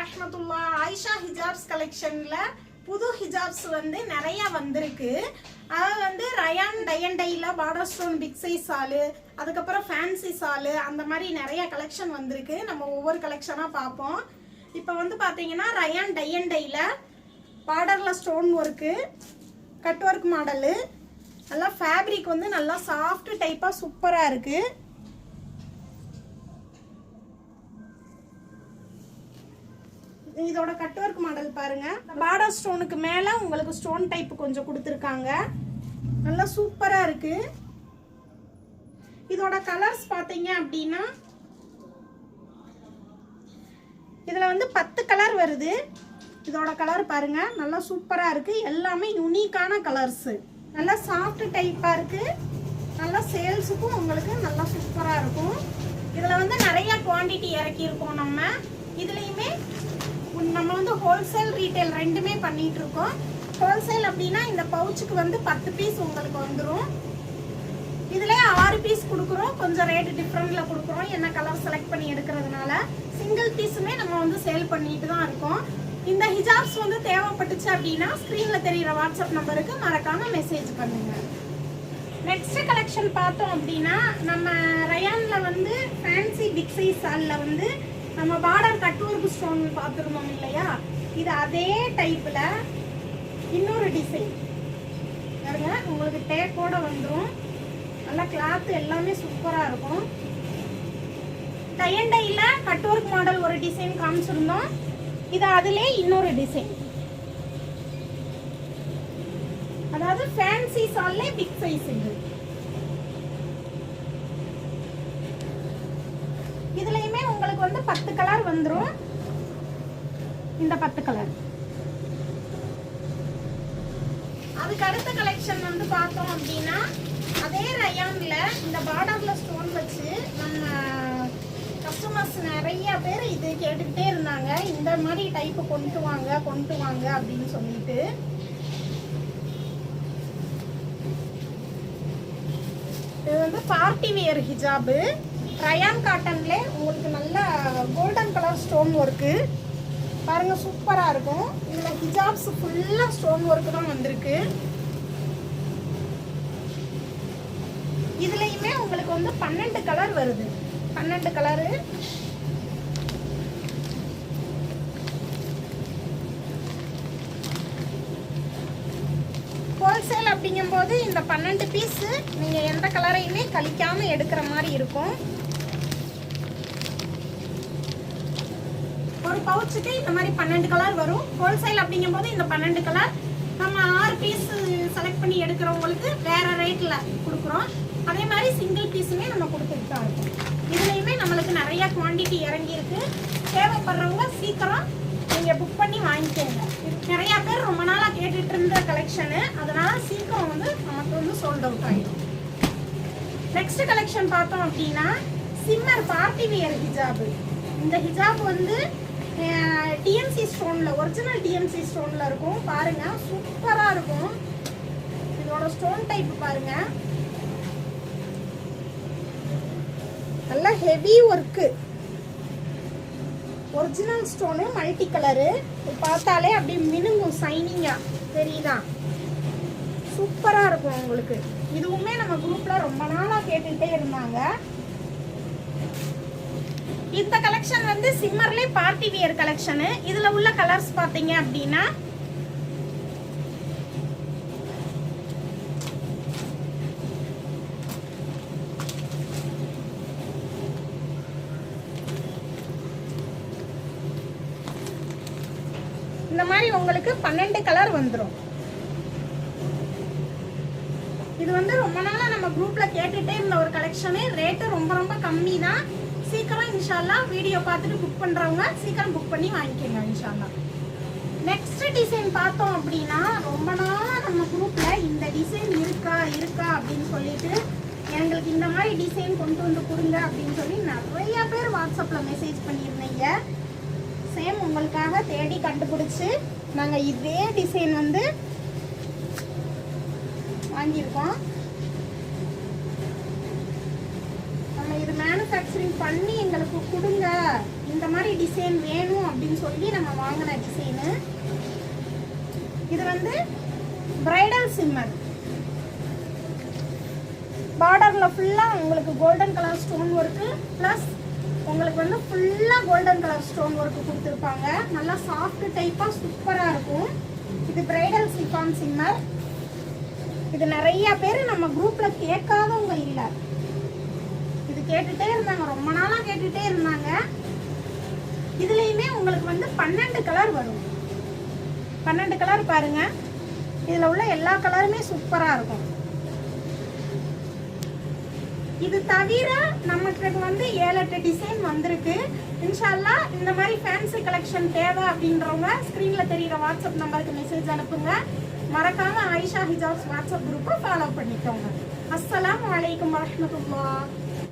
வரஹ்மத்துல்லா Ayesha hijabs கலெக்ஷன்ல புது hijabs வந்து நிறைய வந்திருக்கு. அது வந்து ரயான் டயன்டைல பார்டர் ஸ்டோன் பிக் சைஸ் ஆளு அதுக்கப்புறம் ஃபேன்சி சாலு அந்த மாதிரி நிறைய கலெக்ஷன் வந்திருக்கு. நம்ம ஒவ்வொரு கலெக்ஷனாக பார்ப்போம். இப்போ வந்து பார்த்தீங்கன்னா ரயான் டயன்டைல பார்டரில் stone work cut work model நல்லா ஃபேப்ரிக் வந்து நல்லா சாஃப்ட் டைப்பாக சூப்பராக இருக்குது இதோட கட் ஒர்க் மாடல் பாருங்க. பார்டர் ஸ்டோனுக்கு மேல உங்களுக்கு ஸ்டோன் டைப் கொஞ்சம் கொடுத்துருக்காங்க. நல்லா சூப்பரா இருக்கு. இதோட கலர்ஸ் பாத்தீங்க அப்படின்னா இதுல வந்து பத்து கலர் வருது. இதோட கலர் பாருங்க நல்லா சூப்பரா இருக்கு. எல்லாமே யூனிக்கான கலர்ஸ் நல்லா சாஃப்ட் டைப்பா இருக்கு. நல்லா சேல்ஸுக்கும் உங்களுக்கு நல்லா சூப்பரா இருக்கும். இதுல வந்து நிறைய குவாண்டிட்டி இறக்கியிருக்கோம் நம்ம. இதுலயுமே நம்ம வந்து ஹோல்சேல் ரீட்டைல் ரெண்டுமே பண்ணிட்டு இருக்கோம் ஹோல்சேல் அப்படின்னா இந்த பவுச்சுக்கு வந்து பத்து பீஸ் உங்களுக்கு வந்துடும் இதுல ஆறு பீஸ் கொடுக்குறோம். கொஞ்சம் ரேட் டிஃப்ரெண்ட்ல கொடுக்குறோம். என்ன கலர் செலக்ட் பண்ணி எடுக்கிறதுனால சிங்கிள் பீஸுமே நம்ம வந்து சேல் பண்ணிட்டு தான் இருக்கோம். இந்த ஹிஜாப்ஸ் வந்து தேவைப்பட்டுச்சு அப்படின்னா ஸ்க்ரீனில் தெரிகிற வாட்ஸ்அப் நம்பருக்கு மறக்காம மெசேஜ் பண்ணுங்க. நெக்ஸ்ட் கலெக்ஷன் பார்த்தோம் அப்படின்னா நம்ம ரயான்ல வந்து ஃபேன்சி பிக் சைஸ் சால்ல வந்து நம்ம பார்டர் கட் ஸ்டோன் பார்த்துருந்தோம் இல்லையா? இது அதே டைப்பில் இன்னொரு டிசைன் பாருங்க உங்களுக்கு டேக்கோட வந்துடும் நல்லா கிளாத் எல்லாமே சூப்பராக இருக்கும். டையண்டையில் கட் ஒர்க் மாடல் ஒரு டிசைன் காமிச்சிருந்தோம். இது அதிலே இன்னொரு டிசைன் அதாவது ஃபேன்சி சால்லே பிக் சைஸ் இது இதுலயுமே உங்களுக்கு வந்து பத்து கலர் வந்துடும் இந்த பத்து கலர் அதுக்கு அடுத்த கலெக்ஷன் வந்து பார்த்தோம் அப்படின்னா அதே ரயான்ல இந்த பார்டர்ல ஸ்டோன் வச்சு நம்ம கஸ்டமர்ஸ் நிறைய பேர் இது கேட்டுக்கிட்டே இருந்தாங்க. இந்த மாதிரி டைப் கொண்டு வாங்க கொண்டு வாங்க அப்படின்னு சொல்லிட்டு. இது வந்து பார்ட்டி வியர் ஹிஜாபு ரயான் காட்டன்ல உங்களுக்கு நல்ல கோல்டன் கலர் ஸ்டோன் ஒர்க்கு பாருங்க சூப்பராக இருக்கும். இதில் ஹிஜாப்ஸ் ஃபுல்லாக ஸ்டோன் ஒர்க்கு தான் வந்திருக்கு. இதுலேயுமே உங்களுக்கு வந்து பன்னெண்டு கலர் வருது. பன்னெண்டு கலரு ஹோல்சேல் அப்படிங்கும்போது இந்த பன்னெண்டு பீஸு நீங்கள் எந்த கலரையுமே கழிக்காமல் எடுக்கிற மாதிரி இருக்கும். ஒரு பவுச்சுக்கு இந்த மாதிரி பன்னெண்டு கலர் வரும். ஹோல்சேல் அப்படிங்கும்போது இந்த பன்னெண்டு கலர் நம்ம ஆறு பீஸ் செலக்ட் பண்ணி எடுக்கிறவங்களுக்கு வேற ரேட்ல கொடுக்குறோம். அதே மாதிரி சிங்கிள் பீஸுமே நம்ம கொடுத்துட்டு தான் நம்மளுக்கு நிறைய குவான்டிட்டி இறங்கி இருக்கு தேவைப்படுறவங்க சீக்கிரம் நீங்க புக் பண்ணி வாங்கிக்கோங்க. நிறையா நிறைய பேர் ரொம்ப நாளா கேட்டுட்டு இருந்த கலெக்ஷனு அதனால சீக்கிரம் வந்து நமக்கு வந்து சோல்ட் அவுட் ஆகிடும் நெக்ஸ்ட் கலெக்ஷன் பார்த்தோம் அப்படின்னா சிம்மர் பார்ட்டி வியர் ஹிஜாப் இந்த ஹிஜாப் வந்து டிஎம்சி ஸ்டோனில் ஒரிஜினல் டிஎம்சி ஸ்டோனில் இருக்கும். பாருங்கள் சூப்பராக இருக்கும். இதோட ஸ்டோன் டைப் பாருங்கள் நல்ல heavy work original stone multi colour பார்த்தாலே அப்படியே மினுங்கும் சைனிங்காக தெரியுதா? சூப்பராக இருக்கும் உங்களுக்கு. இதுவுமே நம்ம குரூப்பில் ரொம்ப நாளாக கேட்டுக்கிட்டே இருந்தாங்க. இந்த கலெக்ஷன் வந்து சிம்மர்லே பார்ட்டி வியர் கலெக்ஷனு இதில் உள்ள கலர்ஸ் பார்த்தீங்க அப்படின்னா இந்த மாதிரி உங்களுக்கு பன்னெண்டு கலர் வந்துடும் இது வந்து ரொம்ப நாளாக நம்ம குரூப்பில் கேட்டுகிட்டே இருந்த ஒரு கலெக்ஷனு ரேட்டு ரொம்ப ரொம்ப கம்மி தான் சீக்கிரம் இன்ஷால்லா வீடியோ பார்த்துட்டு புக் பண்ணுறவங்க சீக்கிரம் புக் பண்ணி வாங்கிக்கோங்க இன்ஷால்லா. நெக்ஸ்ட் டிசைன் பார்த்தோம் அப்படின்னா ரொம்ப நாளாக நம்ம குரூப்பில் இந்த டிசைன் இருக்கா இருக்கா அப்படின்னு சொல்லிட்டு எங்களுக்கு இந்த மாதிரி டிசைன் கொண்டு வந்து கொடுங்க அப்படின்னு சொல்லி நிறைய பேர் வாட்ஸ்அப்பில் மெசேஜ் பண்ணியிருந்தீங்க. சேம் உங்களுக்காக தேடி கண்டுபிடிச்சி நாங்கள் இதே டிசைன் வந்து வாங்கியிருக்கோம் நம்ம இது மேனுஃபேக்சரிங் பண்ணி எங்களுக்கு கொடுங்க. இந்த மாதிரி டிசைன் வேணும் அப்படின்னு சொல்லி நம்ம வாங்கின டிசைனு இது வந்து பிரைடல் சிம்மர் பார்டரில் ஃபுல்லாக உங்களுக்கு golden colour stone work plus உங்களுக்கு வந்து ஃபுல்லாக கோல்டன் கலர் ஸ்டோன் ஒர்க்கு கொடுத்துருப்பாங்க. நல்லா சாஃப்ட் டைப்பாக சூப்பராக இருக்கும். இது பிரைடல் சிஃபான் சிம்மர் இது நிறைய பேர் நம்ம குரூப்பில் கேட்காதவங்க இல்லை. இது கேட்டுட்டே இருந்தாங்க. ரொம்ப நாளாக கேட்டுட்டே இருந்தாங்க. இதுலேயுமே உங்களுக்கு வந்து பன்னெண்டு கலர் வரும். பன்னெண்டு கலர் பாருங்கள் இதில் உள்ள எல்லா கலருமே சூப்பராக இருக்கும். இது தவிர நமக்கு வந்து ஏழு எட்டு டிசைன் வந்திருக்கு. இன்ஷால்லா இந்த மாதிரி ஃபேன்சி கலெக்ஷன் தேவை அப்படின்றவங்க ஸ்க்ரீனில் தெரிகிற வாட்ஸ்அப் நம்பருக்கு மெசேஜ் அனுப்புங்க. மறக்காமல் ஆயிஷா ஹிஜாப்ஸ் வாட்ஸ்அப் குரூப்பை ஃபாலோ பண்ணிக்கோங்க. அஸ்லாம் வலைக்கம் வரமத்துல்லா